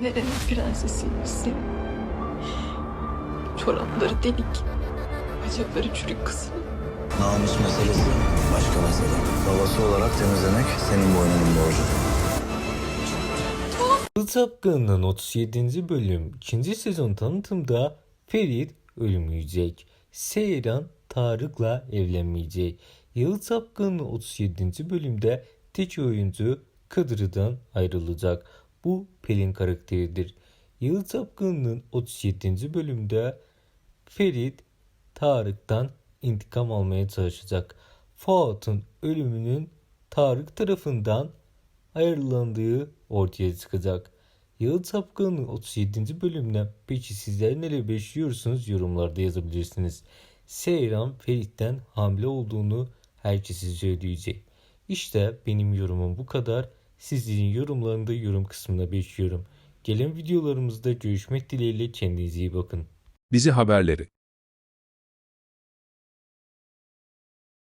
Nerenin prensesiymişsin? Çorapları delik. Bacakları çürük kızım. Namus meselesi başka mesele. Babası olarak temizlemek senin boynunun borcu. Kız Çapkın'ın 37. bölüm 2. sezon tanıtımda Ferit ölmeyecek. Seyran Tarık'la evlenmeyecek. Yıldız Çapkın'ın 37. bölümde tek oyuncu Kıdır'dan ayrılacak. Bu Pelin karakteridir. Yıldız Çapkın'ın 37. bölümde Ferit Tarık'tan intikam almaya çalışacak. Fuat'ın ölümünün Tarık tarafından ayrılandığı ortaya çıkacak. Yağıt Sapkın'ın 37. bölümüne peki sizler neler bekliyorsunuz yorumlarda yazabilirsiniz. Seyran Ferit'ten hamile olduğunu herkese söyleyecek. İşte benim yorumum bu kadar. Sizlerin yorumlarını da yorum kısmına bekliyorum. Gelen videolarımızda görüşmek dileğiyle kendinize iyi bakın. Bizi haberleri